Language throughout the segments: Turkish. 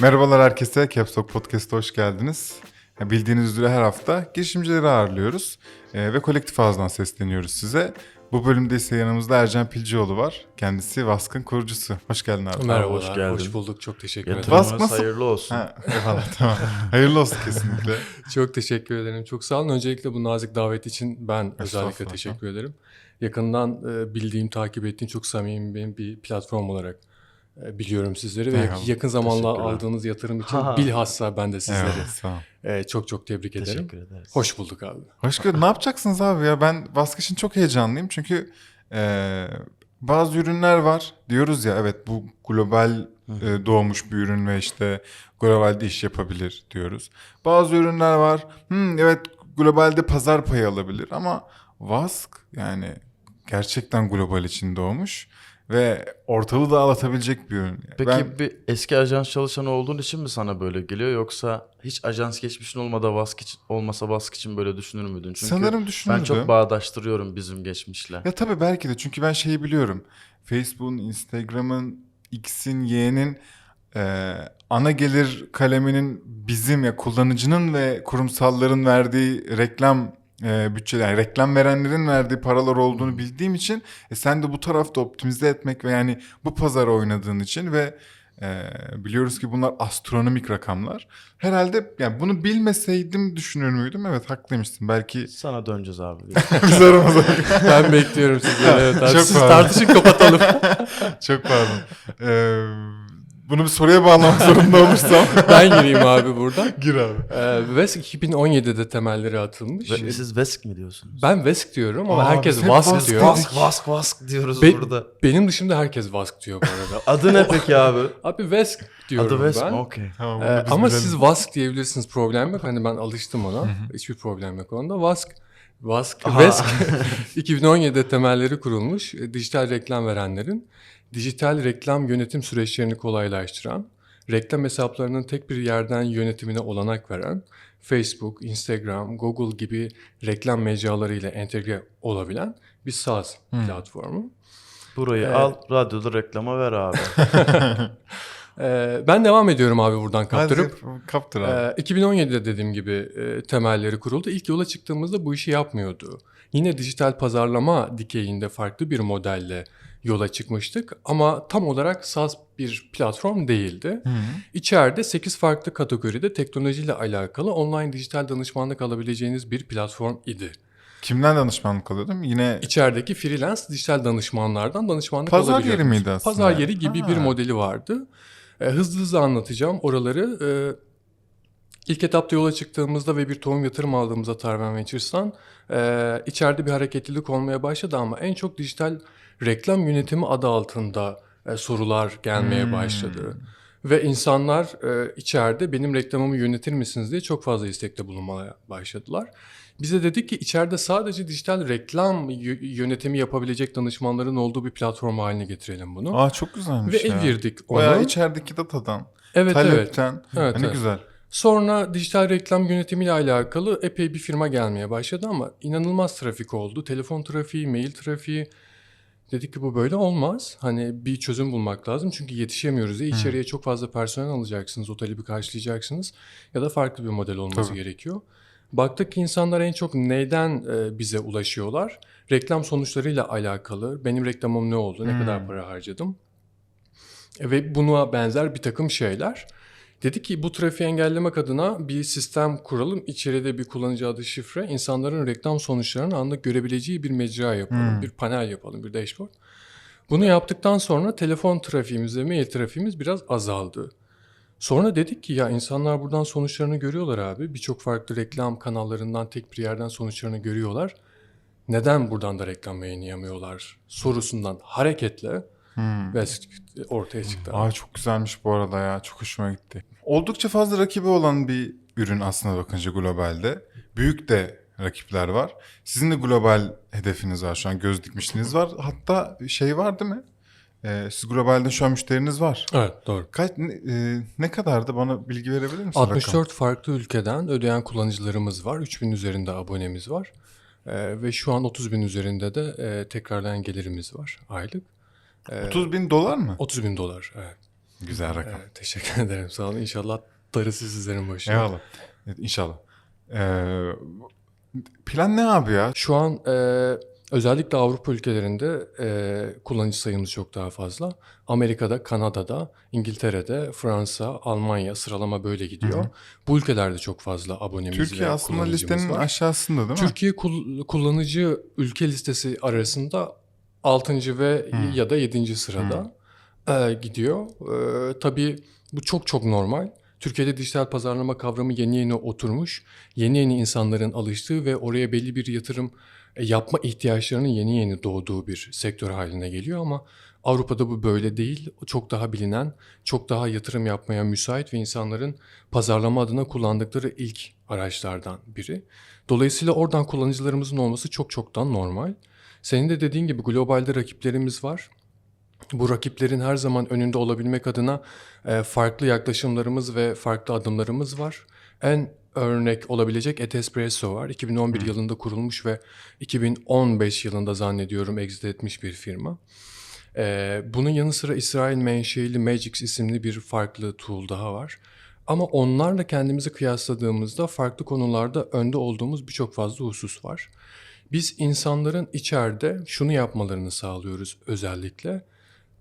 Merhabalar herkese, Caps Lock Podcast'a hoş geldiniz. Bildiğiniz üzere her hafta girişimcileri ağırlıyoruz Ee, ve kolektif ağızdan sesleniyoruz size. Bu bölümde ise yanımızda Ercan Pilcioğlu var. Kendisi Vask'ın kurucusu. Hoş geldin abi. Merhabalar, hoş hoş, geldin. bulduk. Çok teşekkür ederim. Vask nasıl- hayırlı olsun. Ha, eyvallah tamam. Hayırlı olsun kesinlikle. Çok teşekkür ederim. Çok sağ olun. Öncelikle bu nazik davet için ben özellikle teşekkür ederim. Yakından e, bildiğim, takip ettiğim çok samimi benim bir platform olarak biliyorum sizleri ve Eyvallah. yakın zamanda aldığınız yatırım için Ha. bilhassa ben de sizleri sağ ol. e, çok çok tebrik ederim. Teşekkür ederiz. Hoş bulduk abi. Hoş geldin. Ne yapacaksınız abi ya? Ben Vask için çok heyecanlıyım. Çünkü e, bazı ürünler var. Diyoruz ya evet bu global e, doğmuş bir ürün ve işte globalde iş yapabilir diyoruz. Bazı ürünler var. Hmm, evet globalde pazar payı alabilir ama Vask yani gerçekten global için doğmuş ve ortalığı dağıtabilecek bir ürün. Peki Ben- bir eski ajans çalışanı olduğun için mi sana böyle geliyor yoksa hiç ajans geçmişin olmadan Vask için, olmasa Vask için böyle düşünür müydün? Çünkü sanırım düşünürdüm. ben çok bağdaştırıyorum bizim geçmişle. Ya tabii belki de çünkü ben şeyi biliyorum. Facebook'un, Instagram'ın, X'in, Y'nin e, ana gelir kaleminin bizim ya kullanıcının ve kurumsalların verdiği reklam e, bütçe yani reklam verenlerin verdiği paralar olduğunu bildiğim için e, sen de bu tarafta optimize etmek ve yani bu pazara oynadığın için ve e, biliyoruz ki bunlar astronomik rakamlar. Herhalde yani bunu bilmeseydim düşünür müydüm? Evet haklıymışsın. Belki Sana döneceğiz abi. biz aramızda ben bekliyorum sizleri. Evet, abi. Çok Siz pardon. tartışın kapatalım. Çok pardon. Ee, bunu bir soruya bağlamak zorunda olursam. ben gireyim abi burada. Gir abi. Ee, VESK 2017'de temelleri atılmış. Ve siz Vesk mi diyorsunuz? Ben VESK diyorum ama Aa, herkes VASK Vask diyor. Vask. Vask Vask diyoruz Be- burada. Benim dışımda herkes VASK diyor bu arada. Adı ne peki abi? Abi VESK diyorum Adı Vesk ben. Okey. Tamam, Ee, ama bilelim. siz VASK diyebilirsiniz problem yok. Hani ben alıştım ona. Hiçbir problem yok onda. VASK VASK, Aha. VESK 2017'de temelleri kurulmuş. Dijital reklam verenlerin dijital reklam yönetim süreçlerini kolaylaştıran, reklam hesaplarının tek bir yerden yönetimine olanak veren, Facebook, Instagram, Google gibi reklam mecralarıyla entegre olabilen bir SaaS platformu. Burayı Evet. al radyoda reklama ver abi. Ee, ben devam ediyorum abi buradan Hadi kaptırıp. kaptır abi. Ee, 2017'de dediğim gibi e, temelleri kuruldu. İlk yola çıktığımızda bu işi yapmıyordu. Yine dijital pazarlama dikeyinde farklı bir modelle yola çıkmıştık ama tam olarak SaaS bir platform değildi. Hı. İçeride 8 farklı kategoride teknolojiyle alakalı online dijital danışmanlık alabileceğiniz bir platform idi. Kimden danışmanlık alıyordum? Yine İçerideki freelance dijital danışmanlardan danışmanlık Pazar yeri alabiliyordunuz. miydi aslında? Pazar yeri gibi Ha. bir modeli vardı. E, hızlı hızlı anlatacağım oraları. E, ilk etapta yola çıktığımızda ve bir tohum yatırım aldığımızda Tarven Ventures'tan e, içeride bir hareketlilik olmaya başladı ama en çok dijital reklam yönetimi adı altında e, sorular gelmeye Hmm. başladı. Ve insanlar e, içeride benim reklamımı yönetir misiniz diye çok fazla istekte bulunmaya başladılar. Bize dedik ki içeride sadece dijital reklam yönetimi yapabilecek danışmanların olduğu bir platform haline getirelim bunu. Aa çok güzelmiş Ve ya. el verdik ona. Bayağı içerideki datadan, evet talepten. Evet, ne evet. güzel. Sonra dijital reklam yönetimiyle alakalı epey bir firma gelmeye başladı ama inanılmaz trafik oldu. Telefon trafiği, mail trafiği. Dedik ki bu böyle olmaz. Hani bir çözüm bulmak lazım çünkü yetişemiyoruz. Ya içeriye çok fazla personel alacaksınız, o talebi karşılayacaksınız ya da farklı bir model olması Tabii. gerekiyor. Baktık ki insanlar en çok neyden bize ulaşıyorlar? Reklam sonuçlarıyla alakalı. Benim reklamım ne oldu? Ne Hmm. kadar para harcadım? Ve buna benzer bir takım şeyler. Dedik ki bu trafiği engellemek adına bir sistem kuralım. İçeride bir kullanıcı adı şifre. insanların reklam sonuçlarını anlık görebileceği bir mecra yapalım. Hmm. Bir panel yapalım, bir dashboard. Bunu yaptıktan sonra telefon trafiğimiz ve mail trafiğimiz biraz azaldı. Sonra dedik ki ya insanlar buradan sonuçlarını görüyorlar abi. Birçok farklı reklam kanallarından tek bir yerden sonuçlarını görüyorlar. Neden buradan da reklam yayınlayamıyorlar sorusundan hareketle Hmm. ve ortaya çıktı. abi. Aa çok güzelmiş bu arada ya. Çok hoşuma gitti. Oldukça fazla rakibi olan bir ürün aslında bakınca globalde. Büyük de rakipler var. Sizin de global hedefiniz var şu an. Göz dikmişliğiniz var. Hatta şey var değil mi? Ee, siz globalde şu an müşteriniz var. Evet doğru. Kaç ne, e, ne kadardı bana bilgi verebilir misin? 64 farklı ülkeden ödeyen kullanıcılarımız var. 3000 üzerinde abonemiz var. Ee, ve şu an 30 bin üzerinde de e, tekrarlayan gelirimiz var aylık. Ee, 30 bin dolar mı? 30 bin dolar. Evet. Güzel rakam. Evet, teşekkür ederim. Sağ olun. İnşallah darısı sizlerin başına. Eyvallah. Evet, inşallah. Ee, plan ne abi ya? Şu an e, özellikle Avrupa ülkelerinde e, kullanıcı sayımız çok daha fazla. Amerika'da, Kanada'da, İngiltere'de, Fransa, Almanya sıralama böyle gidiyor. Bu ülkelerde çok fazla abonemiz Türkiye ve aslında listenin var. aşağısında değil mi? Türkiye kul- kullanıcı ülke listesi arasında 6. ve ya da 7. sırada e, gidiyor. E, tabii bu çok çok normal. Türkiye'de dijital pazarlama kavramı yeni yeni oturmuş. Yeni yeni insanların alıştığı ve oraya belli bir yatırım e, yapma ihtiyaçlarının yeni yeni doğduğu bir sektör haline geliyor ama Avrupa'da bu böyle değil. Çok daha bilinen, çok daha yatırım yapmaya müsait ve insanların pazarlama adına kullandıkları ilk araçlardan biri. Dolayısıyla oradan kullanıcılarımızın olması çok çoktan normal. Senin de dediğin gibi globalde rakiplerimiz var. Bu rakiplerin her zaman önünde olabilmek adına e, farklı yaklaşımlarımız ve farklı adımlarımız var. En örnek olabilecek Etespresso var. 2011 yılında kurulmuş ve 2015 yılında zannediyorum exit etmiş bir firma. E, bunun yanı sıra İsrail menşeili Magix isimli bir farklı tool daha var. Ama onlarla kendimizi kıyasladığımızda farklı konularda önde olduğumuz birçok fazla husus var. Biz insanların içeride şunu yapmalarını sağlıyoruz özellikle.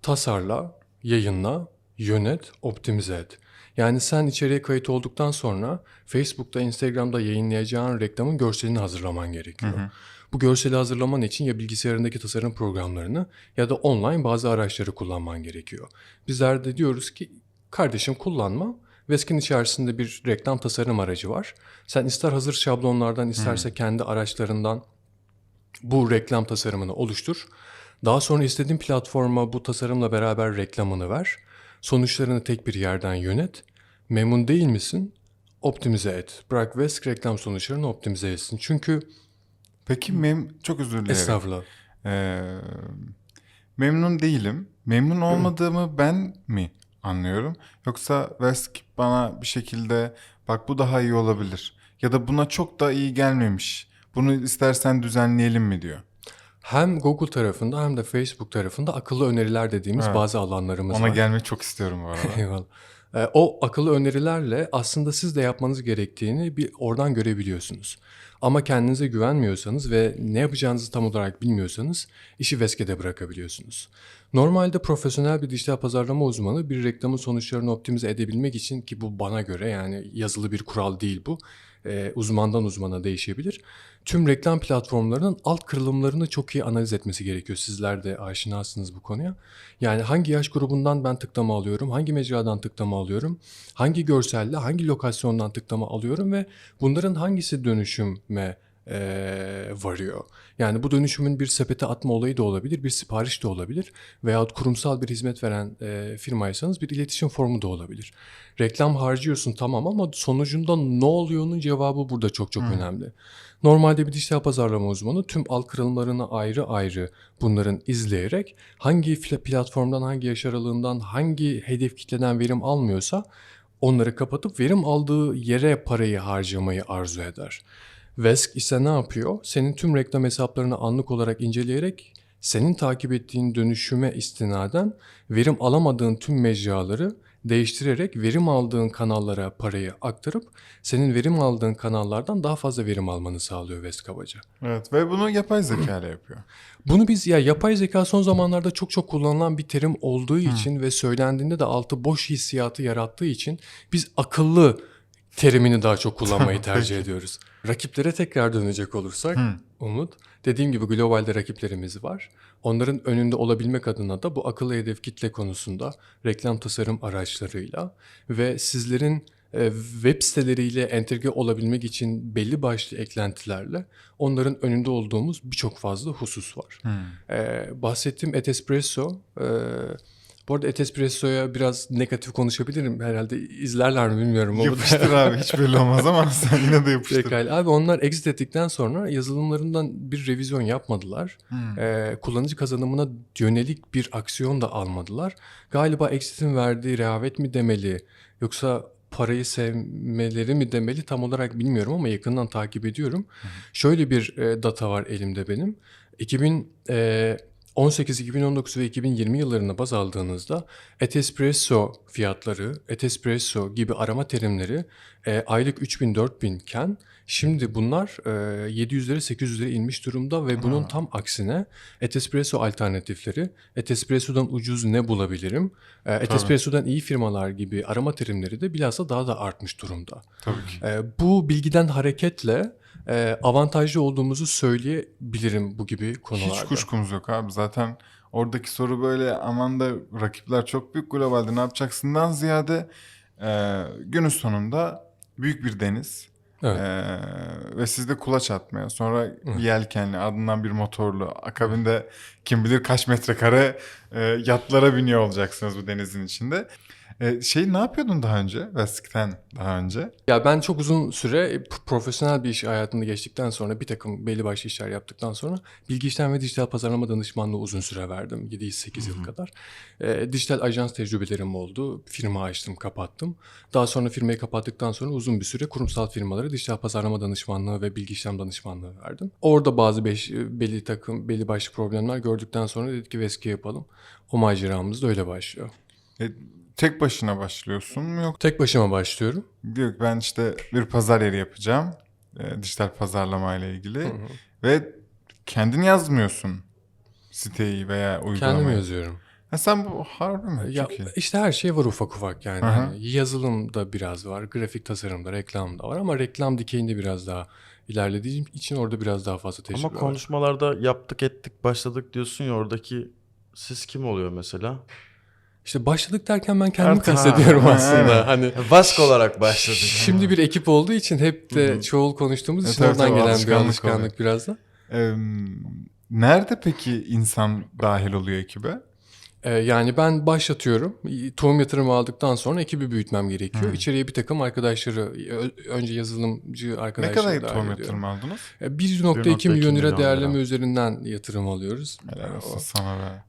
Tasarla, yayınla, yönet, optimize et. Yani sen içeriye kayıt olduktan sonra Facebook'ta, Instagram'da yayınlayacağın reklamın görselini hazırlaman gerekiyor. Bu görseli hazırlaman için ya bilgisayarındaki tasarım programlarını ya da online bazı araçları kullanman gerekiyor. Bizler de diyoruz ki kardeşim kullanma. Vesk'in içerisinde bir reklam tasarım aracı var. Sen ister hazır şablonlardan isterse kendi araçlarından bu reklam tasarımını oluştur. Daha sonra istediğin platforma bu tasarımla beraber reklamını ver. Sonuçlarını tek bir yerden yönet. Memnun değil misin? Optimize et. Bırak Vesk reklam sonuçlarını optimize etsin. Çünkü Peki mem çok özür dilerim. estağfurullah. Ee, memnun değilim. Memnun olmadığımı ben mi anlıyorum? Yoksa Vesk bana bir şekilde bak bu daha iyi olabilir. Ya da buna çok da iyi gelmemiş. Bunu istersen düzenleyelim mi diyor. Hem Google tarafında hem de Facebook tarafında akıllı öneriler dediğimiz Evet. bazı alanlarımız Ona var. gelmeyi çok istiyorum bu arada. Eyvallah. Ee, o akıllı önerilerle aslında siz de yapmanız gerektiğini bir oradan görebiliyorsunuz. Ama kendinize güvenmiyorsanız ve ne yapacağınızı tam olarak bilmiyorsanız işi Veske'de bırakabiliyorsunuz. Normalde profesyonel bir dijital pazarlama uzmanı bir reklamın sonuçlarını optimize edebilmek için ki bu bana göre yani yazılı bir kural değil bu. e, uzmandan uzmana değişebilir. Tüm reklam platformlarının alt kırılımlarını çok iyi analiz etmesi gerekiyor. Sizler de aşinasınız bu konuya. Yani hangi yaş grubundan ben tıklama alıyorum, hangi mecradan tıklama alıyorum, hangi görselle, hangi lokasyondan tıklama alıyorum ve bunların hangisi dönüşüme eee, varıyor. Yani bu dönüşümün bir sepete atma olayı da olabilir, bir sipariş de olabilir veyahut kurumsal bir hizmet veren eee firmaysanız bir iletişim formu da olabilir. Reklam harcıyorsun tamam ama sonucunda ne oluyor'nun cevabı burada çok çok önemli. Normalde bir dijital pazarlama uzmanı tüm alt kırılımlarını ayrı ayrı bunların izleyerek hangi platformdan, hangi yaş aralığından, hangi hedef kitleden verim almıyorsa onları kapatıp verim aldığı yere parayı harcamayı arzu eder. Vesk ise ne yapıyor? Senin tüm reklam hesaplarını anlık olarak inceleyerek senin takip ettiğin dönüşüme istinaden verim alamadığın tüm mecraları değiştirerek verim aldığın kanallara parayı aktarıp senin verim aldığın kanallardan daha fazla verim almanı sağlıyor Vesk kabaca. evet ve bunu yapay zeka ile yapıyor. Bunu biz ya yapay zeka son zamanlarda çok çok kullanılan bir terim olduğu için ve söylendiğinde de altı boş hissiyatı yarattığı için biz akıllı terimini daha çok kullanmayı tercih ediyoruz. Rakiplere tekrar dönecek olursak Umut, dediğim gibi globalde rakiplerimiz var. Onların önünde olabilmek adına da bu akıllı hedef kitle konusunda reklam tasarım araçlarıyla ve sizlerin e, web siteleriyle entegre olabilmek için belli başlı eklentilerle onların önünde olduğumuz birçok fazla husus var. E, bahsettiğim Etespresso, e, bu arada Etespresso'ya biraz negatif konuşabilirim. Herhalde izlerler mi bilmiyorum. Yapıştır abi hiç belli olmaz ama sen yine de yapıştır. Pekala. Abi onlar exit ettikten sonra yazılımlarından bir revizyon yapmadılar. Ee, kullanıcı kazanımına yönelik bir aksiyon da almadılar. Galiba exit'in verdiği rehavet mi demeli yoksa parayı sevmeleri mi demeli tam olarak bilmiyorum ama yakından takip ediyorum. Şöyle bir e, data var elimde benim. 18, 2019 ve 2020 yıllarına baz aldığınızda Etespresso fiyatları, Etespresso gibi arama terimleri e, aylık 3000-4000 iken şimdi bunlar e, 700'lere 800'lere inmiş durumda ve bunun tam aksine Etespresso alternatifleri, Etespresso'dan ucuz ne bulabilirim, e, Etespresso'dan iyi firmalar gibi arama terimleri de bilhassa daha da artmış durumda. Tabii ki. E, bu bilgiden hareketle e, avantajlı olduğumuzu söyleyebilirim bu gibi konularda. Hiç kuşkumuz yok abi. Zaten oradaki soru böyle aman da rakipler çok büyük globalde ne yapacaksından ziyade e, günün sonunda büyük bir deniz. Evet. E, ve siz de kulaç atmaya sonra yelkenli ardından bir motorlu akabinde kim bilir kaç metrekare e, yatlara biniyor olacaksınız bu denizin içinde. E, şey ne yapıyordun daha önce? West'ten daha önce. Ya ben çok uzun süre p- profesyonel bir iş hayatında geçtikten sonra bir takım belli başlı işler yaptıktan sonra bilgi işlem ve dijital pazarlama danışmanlığı uzun süre verdim. 7-8 yıl kadar. Ee, dijital ajans tecrübelerim oldu. Firma açtım, kapattım. Daha sonra firmayı kapattıktan sonra uzun bir süre kurumsal firmalara dijital pazarlama danışmanlığı ve bilgi işlem danışmanlığı verdim. Orada bazı beş, belli takım, belli başlı problemler gördükten sonra dedik ki Veski yapalım. O maceramız da öyle başlıyor. E, tek başına başlıyorsun mu yok? Tek başıma başlıyorum. Ki ben işte bir pazar yeri yapacağım. e, dijital pazarlama ile ilgili. Ve kendin yazmıyorsun siteyi veya uygulamayı. Kendim yazıyorum. Ha sen bu harbi mi? Ya Çok iyi. işte her şey var ufak ufak yani. Hı hı. Hani yazılımda biraz var, grafik tasarımda, reklamda var ama reklam dikeyinde biraz daha ilerlediğim için orada biraz daha fazla tecrübe Ama var. konuşmalarda yaptık ettik başladık diyorsun ya oradaki siz kim oluyor mesela? İşte başladık derken ben kendimi Artık- kastediyorum Ha, aslında. evet. Hani Vask olarak başladık. şimdi bir ekip olduğu için hep de çoğul konuştuğumuz E, için tabii, oradan tabii, gelen bir alışkanlık alışkanlık oluyor. biraz da. Ee, nerede peki insan dahil oluyor ekibe? Ee, yani ben başlatıyorum. Tohum yatırımı aldıktan sonra ekibi büyütmem gerekiyor. İçeriye bir takım arkadaşları, ö- önce yazılımcı Ne arkadaşları kadar dahil tohum ediyorum. yatırım aldınız? E, 1.2 1.2 milyon lira değerleme lira. üzerinden yatırım alıyoruz. Helal olsun O- sana be.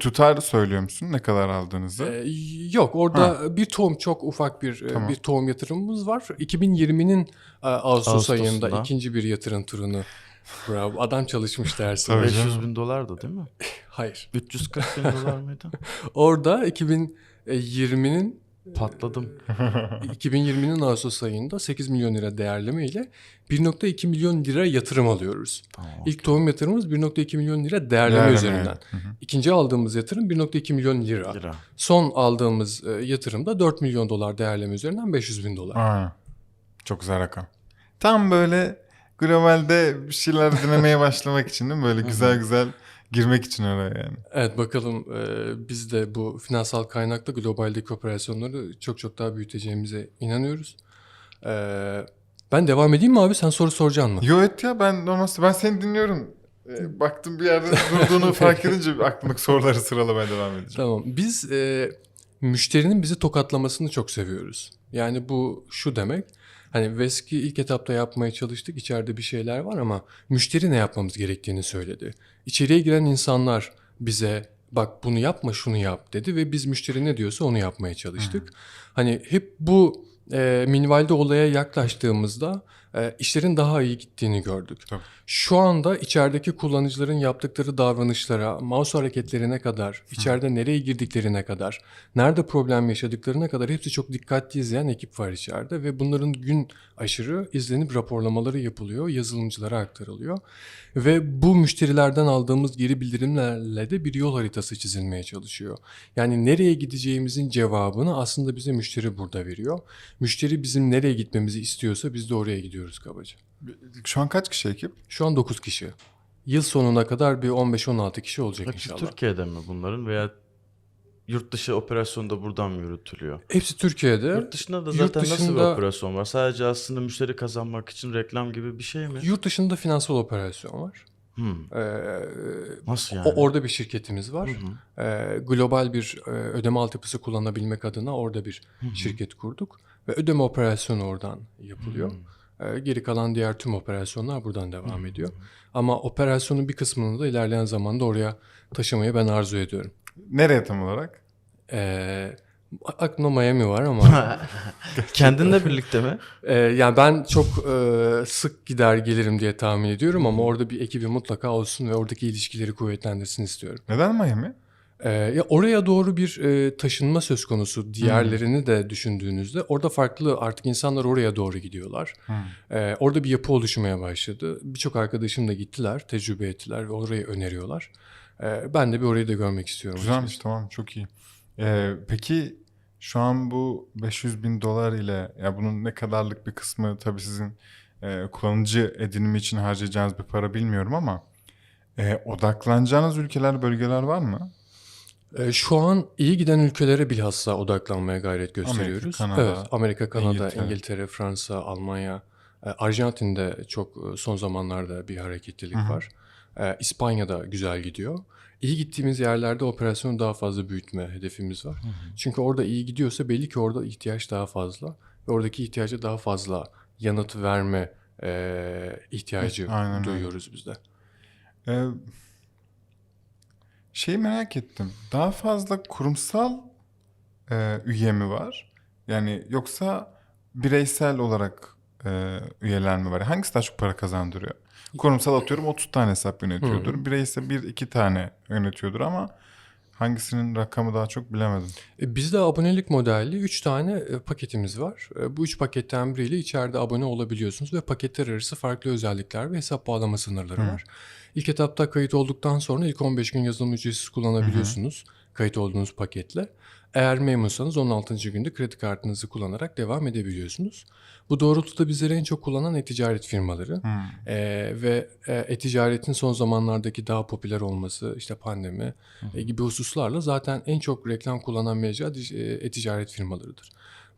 Tutar söylüyor musun ne kadar aldığınızı? e, yok orada bir tohum çok ufak bir e, Tamam. bir tohum yatırımımız var. 2020'nin e, Ağustos Ağustos'unda. ayında ikinci bir yatırım turunu. Bravo. Adam çalışmış dersin. Tabii 500 canım. bin dolardı değil mi? Hayır. 340 bin dolar mıydı? Orada 2020'nin Patladım. 2020'nin Ağustos ayında 8 milyon lira değerleme ile 1.2 milyon lira yatırım alıyoruz. Tamam. İlk tohum yatırımımız 1.2 milyon lira değerleme, Değerleme, üzerinden. Hı hı. İkinci aldığımız yatırım 1.2 milyon lira. Lira. Son aldığımız e, yatırımda 4 milyon dolar değerleme üzerinden 500 bin dolar. Aa, çok güzel rakam. Tam böyle globalde bir şeyler denemeye başlamak için değil mi? Böyle güzel güzel girmek için oraya yani. Evet bakalım e, biz de bu finansal kaynakla globaldeki operasyonları çok çok daha büyüteceğimize inanıyoruz. E, ben devam edeyim mi abi? Sen soru soracaksın mı? Yo et ya ben normal ben seni dinliyorum. Ee, baktım bir yerde durduğunu fark edince aklımdaki soruları sıralamaya devam edeceğim. Tamam. Biz e, müşterinin bizi tokatlamasını çok seviyoruz. Yani bu şu demek. Hani Veski ilk etapta yapmaya çalıştık. İçeride bir şeyler var ama müşteri ne yapmamız gerektiğini söyledi. İçeriye giren insanlar bize bak bunu yapma şunu yap dedi ve biz müşteri ne diyorsa onu yapmaya çalıştık. Hani hep bu e, minvalde olaya yaklaştığımızda e, işlerin daha iyi gittiğini gördük. Tabii. Şu anda içerideki kullanıcıların yaptıkları davranışlara, mouse hareketlerine kadar, içeride nereye girdiklerine kadar, nerede problem yaşadıklarına kadar hepsi çok dikkatli izleyen ekip var içeride ve bunların gün aşırı izlenip raporlamaları yapılıyor, yazılımcılara aktarılıyor ve bu müşterilerden aldığımız geri bildirimlerle de bir yol haritası çizilmeye çalışıyor. Yani nereye gideceğimizin cevabını aslında bize müşteri burada veriyor. Müşteri bizim nereye gitmemizi istiyorsa biz de oraya gidiyoruz kabaca. Şu an kaç kişi ekip? Şu an 9 kişi. Yıl sonuna kadar bir 15-16 kişi olacak Hepsi inşallah. Türkiye'de mi bunların veya yurt dışı operasyonu da buradan mı yürütülüyor? Hepsi Türkiye'de. Yurt dışında da Yurt zaten nasıl bir dışında- operasyon var? Sadece aslında müşteri kazanmak için reklam gibi bir şey mi? Yurt dışında finansal operasyon var. Hmm. Ee, Nasıl yani? o- orada bir şirketimiz var. Hı. Ee, global bir e, ödeme altyapısı kullanabilmek adına orada bir şirket kurduk ve ödeme operasyonu oradan yapılıyor. Ee, geri kalan diğer tüm operasyonlar buradan devam ediyor. Ama operasyonun bir kısmını da ilerleyen zamanda oraya taşımayı ben arzu ediyorum. Nereye tam olarak? Ee, Aklımda Miami var ama Kendinle birlikte mi? e, yani ben çok e, sık gider gelirim diye tahmin ediyorum ama orada bir ekibi mutlaka olsun ve oradaki ilişkileri kuvvetlendirsin istiyorum. Neden Miami? Ee, ya oraya doğru bir e, taşınma söz konusu. Diğerlerini de düşündüğünüzde orada farklı artık insanlar oraya doğru gidiyorlar. Ee, orada bir yapı oluşmaya başladı. Birçok arkadaşım da gittiler, tecrübe ettiler ve orayı öneriyorlar. Ee, ben de bir orayı da görmek istiyorum. Güzelmiş açıkçası. tamam çok iyi. Ee, peki şu an bu 500 bin dolar ile ya bunun ne kadarlık bir kısmı tabii sizin e, kullanıcı edinimi için harcayacağınız bir para bilmiyorum ama e, odaklanacağınız ülkeler bölgeler var mı? Ee, şu an iyi giden ülkelere bilhassa odaklanmaya gayret gösteriyoruz. Kanada, evet, Amerika, Kanada, İngiltere. İngiltere, Fransa, Almanya, e, Arjantin'de çok e, son zamanlarda bir hareketlilik var. E, İspanya'da güzel gidiyor. İyi gittiğimiz yerlerde operasyonu daha fazla büyütme hedefimiz var. Çünkü orada iyi gidiyorsa belli ki orada ihtiyaç daha fazla ve oradaki ihtiyaca daha fazla yanıt verme e, ihtiyacı Aynen duyuyoruz biz de. Ee, şeyi merak ettim. Daha fazla kurumsal e, üye mi var? Yani yoksa bireysel olarak e, üyeler mi var? Hangisi daha çok para kazandırıyor? Kurumsal atıyorum 30 tane hesap yönetiyordur. Bireysel bir iki tane yönetiyordur ama hangisinin rakamı daha çok bilemedim. E, Bizde abonelik modelli 3 tane e, paketimiz var. E, Bu 3 paketten biriyle içeride abone olabiliyorsunuz ve paketler arası farklı özellikler ve hesap bağlama sınırları var. İlk etapta kayıt olduktan sonra ilk 15 gün yazılım ücretsiz kullanabiliyorsunuz kayıt olduğunuz paketle. Eğer memnunsanız 16. günde kredi kartınızı kullanarak devam edebiliyorsunuz. Bu doğrultuda bizleri en çok kullanan e-ticaret firmaları e, ve e-ticaretin son zamanlardaki daha popüler olması, işte pandemi e, gibi hususlarla zaten en çok reklam kullanan mecra e, e-ticaret firmalarıdır.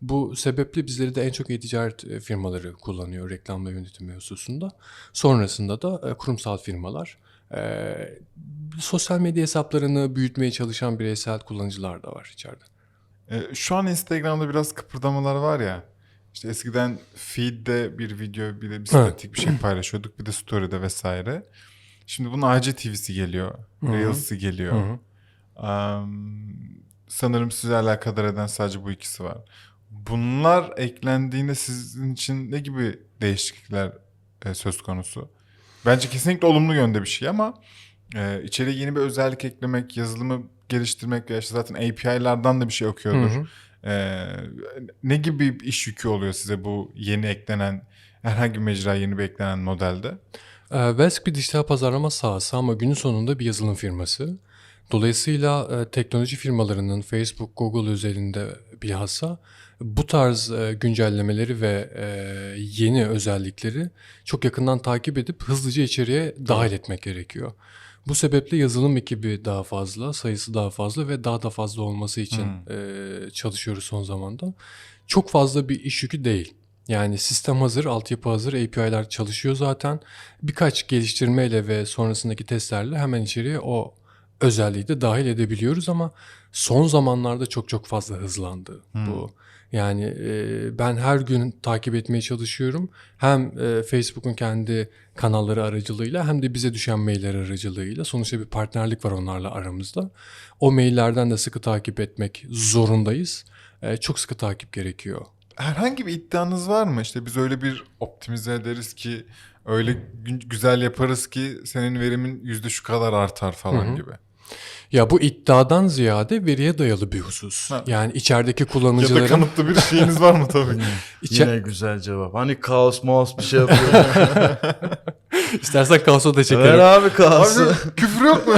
Bu sebeple bizleri de en çok e-ticaret e, firmaları kullanıyor reklamla yönetimi hususunda. Sonrasında da e, kurumsal firmalar, e, sosyal medya hesaplarını büyütmeye çalışan bireysel kullanıcılar da var içeride. E, şu an Instagram'da biraz kıpırdamalar var ya. İşte eskiden feed'de bir video bir de bir statik bir şey paylaşıyorduk. Bir de story'de vesaire. Şimdi bunun IGTV'si geliyor. Reels'i geliyor. Am, sanırım sizi alakadar eden sadece bu ikisi var. Bunlar eklendiğinde sizin için ne gibi değişiklikler e, söz konusu? Bence kesinlikle olumlu yönde bir şey ama e, içeriye yeni bir özellik eklemek, yazılımı geliştirmek ya işte zaten API'lardan da bir şey okuyordur. Hı hı. E, ne gibi bir iş yükü oluyor size bu yeni eklenen herhangi bir mecra yeni bir eklenen modelde? E, Vesk bir dijital pazarlama sahası ama günün sonunda bir yazılım firması. Dolayısıyla e, teknoloji firmalarının Facebook, Google özelinde bilhassa bu tarz e, güncellemeleri ve e, yeni özellikleri çok yakından takip edip hızlıca içeriye dahil etmek gerekiyor. Bu sebeple yazılım ekibi daha fazla, sayısı daha fazla ve daha da fazla olması için e, çalışıyoruz son zamanda. Çok fazla bir iş yükü değil. Yani sistem hazır, altyapı hazır, API'ler çalışıyor zaten. Birkaç geliştirmeyle ve sonrasındaki testlerle hemen içeriye o özelliği de dahil edebiliyoruz ama son zamanlarda çok çok fazla hızlandı bu. Yani e, ben her gün takip etmeye çalışıyorum. Hem e, Facebook'un kendi kanalları aracılığıyla hem de bize düşen mailler aracılığıyla. Sonuçta bir partnerlik var onlarla aramızda. O maillerden de sıkı takip etmek zorundayız. E, çok sıkı takip gerekiyor. Herhangi bir iddianız var mı? İşte biz öyle bir optimize ederiz ki öyle gü- güzel yaparız ki senin verimin yüzde şu kadar artar falan gibi. Ya bu iddiadan ziyade veriye dayalı bir husus. Ha. Yani içerideki Ya da kullanıcıların kanıtlı bir şeyiniz var mı tabii? içe- Yine güzel cevap. Hani kaos maos bir şey yapıyor. istersen kaosa da Ver çekelim. abi kaosu. Abi küfür yok mu?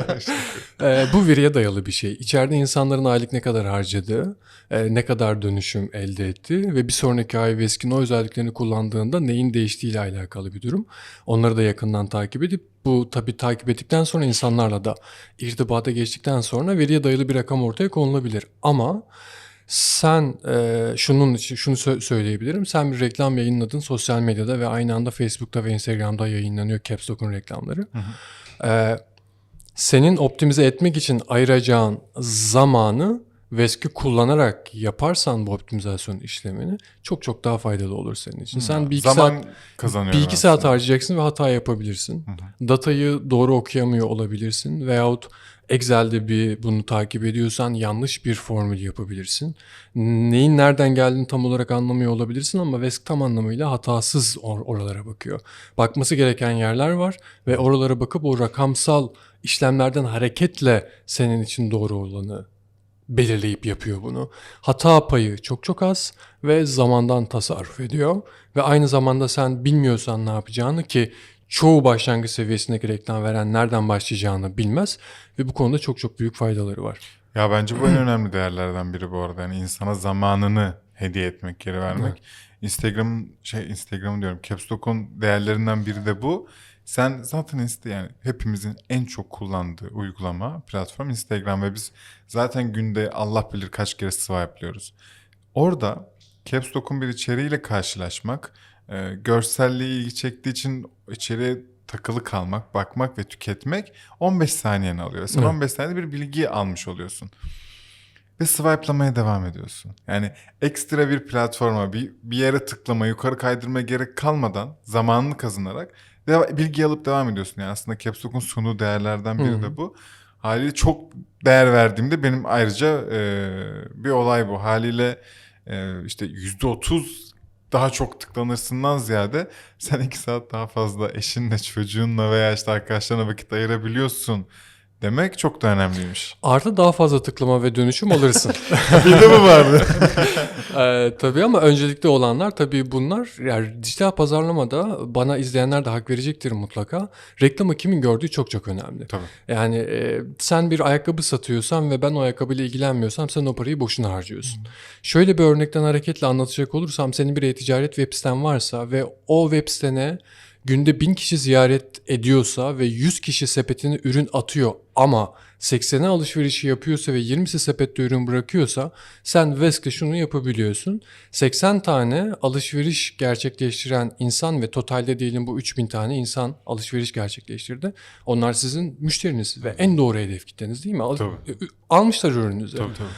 Ee, bu veriye dayalı bir şey. İçeride insanların aylık ne kadar harcadığı, e, ne kadar dönüşüm elde etti ve bir sonraki ay Vesk'in o özelliklerini kullandığında neyin değiştiğiyle alakalı bir durum. Onları da yakından takip edip bu tabii takip ettikten sonra insanlarla da irtibata geçtikten sonra veriye dayalı bir rakam ortaya konulabilir. Ama sen e, şunun için şunu sö- söyleyebilirim. Sen bir reklam yayınladın sosyal medyada ve aynı anda Facebook'ta ve Instagram'da yayınlanıyor Caps Lock'un reklamları. E, senin optimize etmek için ayıracağın zamanı Vesk'i kullanarak yaparsan bu optimizasyon işlemini çok çok daha faydalı olur senin için. Sen bir iki Zaman saat bir iki saat harcayacaksın ve hata yapabilirsin. Datayı doğru okuyamıyor olabilirsin veyahut Excel'de bir bunu takip ediyorsan yanlış bir formül yapabilirsin. Neyin nereden geldiğini tam olarak anlamıyor olabilirsin ama Vesk tam anlamıyla hatasız or- oralara bakıyor. Bakması gereken yerler var ve oralara bakıp o rakamsal işlemlerden hareketle senin için doğru olanı belirleyip yapıyor bunu. Hata payı çok çok az ve zamandan tasarruf ediyor. Ve aynı zamanda sen bilmiyorsan ne yapacağını ki çoğu başlangıç seviyesindeki reklam veren nereden başlayacağını bilmez ve bu konuda çok çok büyük faydaları var. Ya bence bu en önemli değerlerden biri bu arada. Yani insana zamanını hediye etmek, geri vermek. Instagram'ın şey Instagram diyorum. Caps Lock'un değerlerinden biri de bu. Sen zaten insta yani hepimizin en çok kullandığı uygulama, platform Instagram ve biz zaten günde Allah bilir kaç kere swipe'lıyoruz. Orada Caps Lock'un bir içeriğiyle karşılaşmak, e, görselliği ilgi çektiği için içeriye takılı kalmak, bakmak ve tüketmek 15 saniyeni alıyor. Sen Evet. 15 saniyede bir bilgi almış oluyorsun. Ve swipe'lamaya devam ediyorsun. Yani ekstra bir platforma, bir, bir yere tıklama, yukarı kaydırmaya gerek kalmadan zamanını kazanarak deva- bilgi alıp devam ediyorsun. Yani aslında Caps Lock'un sunduğu değerlerden biri Hı. de bu. Haliyle çok değer verdiğimde benim ayrıca e, bir olay bu. Haliyle e, işte %30 daha çok tıklanırsından ziyade sen iki saat daha fazla eşinle, çocuğunla veya işte arkadaşlarına vakit ayırabiliyorsun demek çok da önemliymiş. Artı daha fazla tıklama ve dönüşüm alırsın. Bir de mi vardı? Ee, tabii ama öncelikli olanlar tabii bunlar yani dijital pazarlamada bana izleyenler de hak verecektir mutlaka. Reklamı kimin gördüğü çok çok önemli. Tabii. Yani e, sen bir ayakkabı satıyorsan ve ben o ayakkabıyla ilgilenmiyorsam sen o parayı boşuna harcıyorsun. Şöyle bir örnekten hareketle anlatacak olursam senin bir e-ticaret web siten varsa ve o web sitene günde 1000 kişi ziyaret ediyorsa ve 100 kişi sepetine ürün atıyor ama 80'e alışverişi yapıyorsa ve 20'si sepette ürün bırakıyorsa sen Vesk'le şunu yapabiliyorsun. 80 tane alışveriş gerçekleştiren insan ve totalde diyelim bu 3000 tane insan alışveriş gerçekleştirdi. Onlar sizin müşteriniz ve en doğru hedef kitleniz değil mi? Al- Tabii. Almışlar ürününüzü. tabii tabii.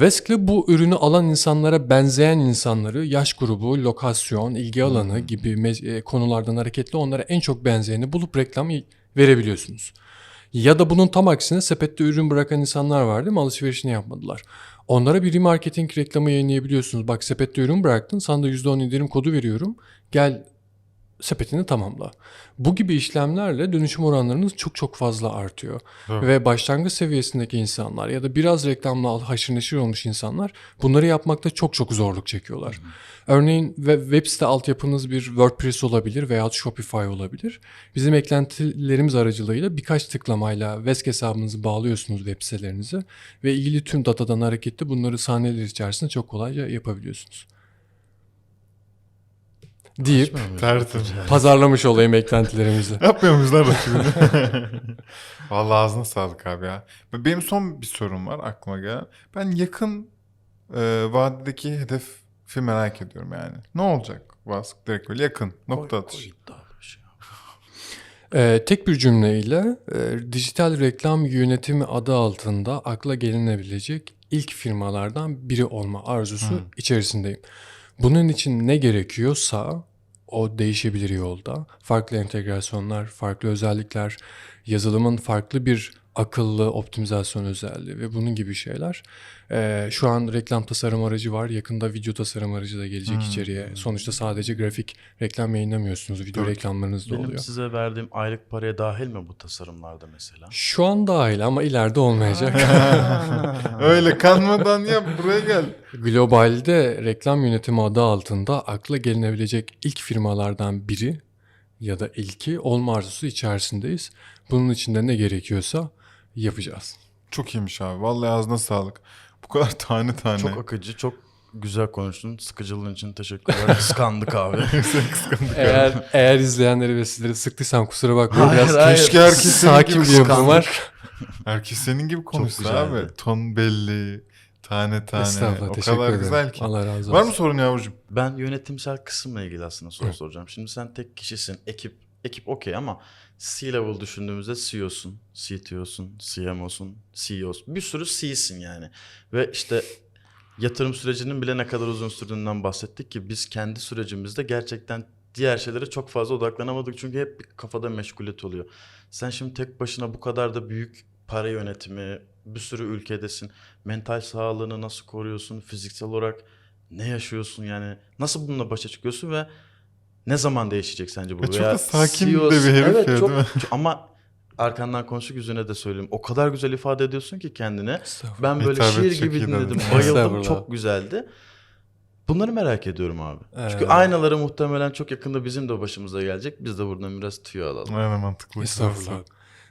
Vesk'le bu ürünü alan insanlara benzeyen insanları yaş grubu, lokasyon, ilgi alanı gibi e, konulardan hareketle onlara en çok benzeyeni bulup reklam verebiliyorsunuz. Ya da bunun tam aksine sepette ürün bırakan insanlar var değil mi? Alışverişini yapmadılar. Onlara bir remarketing reklamı yayınlayabiliyorsunuz. Bak sepette ürün bıraktın sana da %10 indirim kodu veriyorum. Gel sepetini tamamla. Bu gibi işlemlerle dönüşüm oranlarınız çok çok fazla artıyor. Doğru. Ve başlangıç seviyesindeki insanlar ya da biraz reklamla haşır neşir olmuş insanlar bunları yapmakta çok çok zorluk çekiyorlar. Örneğin ve- web site altyapınız bir WordPress olabilir veya Shopify olabilir. Bizim eklentilerimiz aracılığıyla birkaç tıklamayla Vesk hesabınızı bağlıyorsunuz web sitelerinize ve ilgili tüm datadan hareketle bunları sahneler içerisinde çok kolayca yapabiliyorsunuz. Deyip Tertemiz. pazarlamış olayım eklentilerimizi. Yapmıyor muyuz lan rakibini? Vallahi ağzına sağlık abi ya. Benim son bir sorum var aklıma gelen. Ben yakın e, vadedeki hedefi merak ediyorum yani. Ne olacak Vask? Direkt böyle yakın. Nokta atış. Ee, tek bir cümleyle e, dijital reklam yönetimi adı altında akla gelinebilecek ilk firmalardan biri olma arzusu içerisindeyim. Bunun için ne gerekiyorsa o değişebilir yolda. Farklı entegrasyonlar, farklı özellikler, yazılımın farklı bir akıllı optimizasyon özelliği ve bunun gibi şeyler. Ee, şu an reklam tasarım aracı var. Yakında video tasarım aracı da gelecek içeriye. Sonuçta sadece grafik reklam yayınlamıyorsunuz. Video Tabii. reklamlarınız da Benim oluyor. size verdiğim aylık paraya dahil mi bu tasarımlarda mesela? Şu an dahil ama ileride olmayacak. Öyle kanmadan yap buraya gel. Globalde reklam yönetimi adı altında akla gelinebilecek ilk firmalardan biri ya da ilki olma arzusu içerisindeyiz. Bunun için de ne gerekiyorsa yapacağız. Çok iyiymiş abi. Vallahi ağzına sağlık. Bu kadar tane tane. Çok akıcı, çok güzel konuştun. Sıkıcılığın için teşekkürler. Kıskandık abi. Eğer eğer izleyenleri ve sizleri sıktıysam kusura bakmayın. Hayır, Biraz hayır. Keşke herkes sakin bir yapım var. Herkes senin gibi konuşsa abi. Ton belli. Tane tane. Estağfurullah o teşekkür kadar ederim. güzel ki. Allah razı olsun. Var mı sorun yavrucuğum? Ben yönetimsel kısımla ilgili aslında soru soracağım. Şimdi sen tek kişisin, ekip ekip okey ama C-level düşündüğümüzde CEO'sun, CTO'sun, CMO'sun, CEO'sun. Bir sürü C'sin yani. Ve işte yatırım sürecinin bile ne kadar uzun sürdüğünden bahsettik ki biz kendi sürecimizde gerçekten diğer şeylere çok fazla odaklanamadık. Çünkü hep bir kafada meşguliyet oluyor. Sen şimdi tek başına bu kadar da büyük para yönetimi, bir sürü ülkedesin. Mental sağlığını nasıl koruyorsun? Fiziksel olarak ne yaşıyorsun yani? Nasıl bununla başa çıkıyorsun ve ne zaman değişecek sence bu? Ve çok Veya da sakin CEO de bir herif evet, ya, çok, değil mi? Ama arkandan konuştuk yüzüne de söyleyeyim. O kadar güzel ifade ediyorsun ki kendine. Ben böyle Hitabet şiir gibi dinledim. Bayıldım. Çok güzeldi. Bunları merak ediyorum abi. Çünkü Ee, aynaları muhtemelen çok yakında bizim de başımıza gelecek. Biz de buradan biraz tüyo alalım. Aynen mantıklı. Estağfurullah.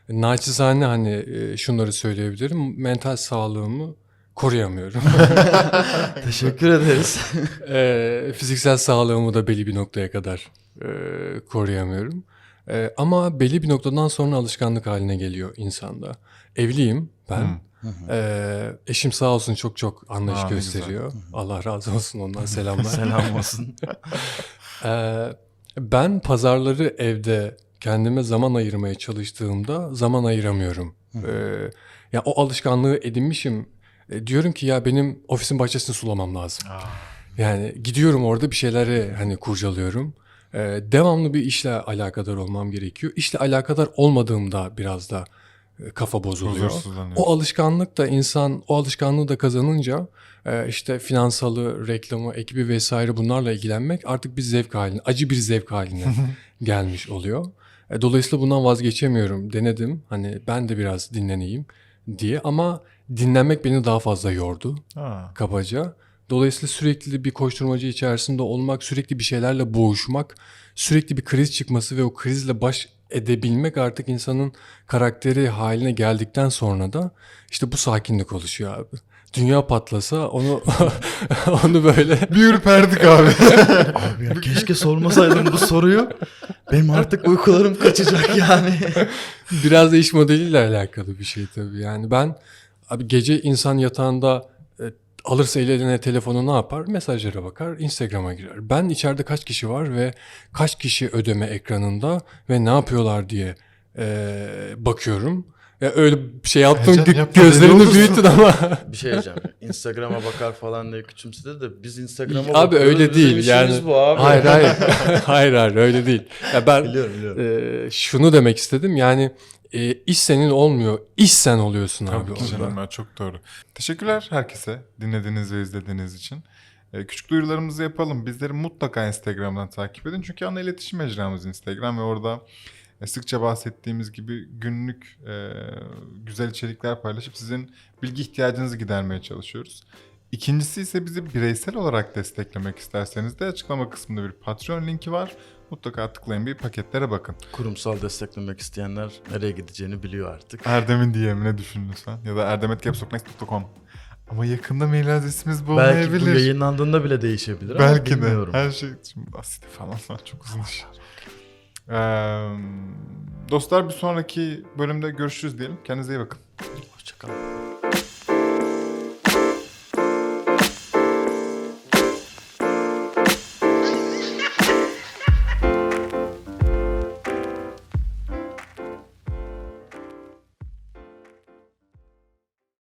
Naçizane hani e, şunları söyleyebilirim. Mental sağlığımı koruyamıyorum. Teşekkür ederiz. E, fiziksel sağlığımı da belli bir noktaya kadar e, koruyamıyorum. E, ama belli bir noktadan sonra alışkanlık haline geliyor insanda. Evliyim ben. E, eşim sağ olsun çok çok anlayış Aa, gösteriyor. Allah razı olsun ondan selamlar. Selam olsun. Ee, ben pazarları evde kendime zaman ayırmaya çalıştığımda zaman ayıramıyorum. Ee, ya o alışkanlığı edinmişim. E, diyorum ki ya benim ofisin bahçesini sulamam lazım. Yani gidiyorum orada bir şeyleri hani kurcalıyorum. Ee, devamlı bir işle alakadar olmam gerekiyor. İşle alakadar olmadığımda biraz da e, kafa bozuluyor. O alışkanlık da insan o alışkanlığı da kazanınca e, işte finansalı, reklamı, ekibi vesaire bunlarla ilgilenmek artık bir zevk haline, acı bir zevk haline gelmiş oluyor. E, Dolayısıyla bundan vazgeçemiyorum. Denedim hani ben de biraz dinleneyim diye ama dinlenmek beni daha fazla yordu Ha. kabaca. Dolayısıyla sürekli bir koşturmacı içerisinde olmak, sürekli bir şeylerle boğuşmak, sürekli bir kriz çıkması ve o krizle baş edebilmek artık insanın karakteri haline geldikten sonra da işte bu sakinlik oluşuyor abi. Dünya patlasa onu onu böyle Bir ürperdik abi. Abi ya keşke sormasaydım bu soruyu. Benim artık uykularım kaçacak yani. biraz da iş modeliyle alakalı bir şey tabii. Yani ben abi gece insan yatağında e, alırsa eline telefonu ne yapar? Mesajlara bakar, Instagram'a girer. Ben içeride kaç kişi var ve kaç kişi ödeme ekranında ve ne yapıyorlar diye e, bakıyorum. Ya öyle bir şey yaptım Heyecan yapma, gözlerini büyüttün ama Bir şey diyeceğim. Instagram'a bakar falan diye küçümsedi de biz Instagram'a abi bakıyoruz. öyle Bizim değil yani. bu abi. Hayır hayır. hayır hayır öyle değil. Ya ben Biliyorum biliyorum. e, şunu demek istedim. Yani e, iş senin olmuyor. iş sen oluyorsun abi Tabii ki orada. canım ya çok doğru. Teşekkürler herkese dinlediğiniz ve izlediğiniz için. Ee, küçük duyurularımızı yapalım. Bizleri mutlaka Instagram'dan takip edin. Çünkü ana iletişim mecramız Instagram ve orada e, sıkça bahsettiğimiz gibi günlük e, güzel içerikler paylaşıp sizin bilgi ihtiyacınızı gidermeye çalışıyoruz. İkincisi ise bizi bireysel olarak desteklemek isterseniz de açıklama kısmında bir Patreon linki var. Mutlaka tıklayın bir paketlere bakın. Kurumsal desteklemek isteyenler nereye gideceğini biliyor artık. Erdem'in DM'ine düşün lütfen. Ya da erdemetcapsoknext.com. Ama yakında mail adresimiz bu Belki bu olmayabilir. yayınlandığında bile değişebilir Belki ama de. bilmiyorum. Her şey şimdi basite falan var. Çok uzun iş. Ee, dostlar bir sonraki bölümde görüşürüz diyelim. Kendinize iyi bakın.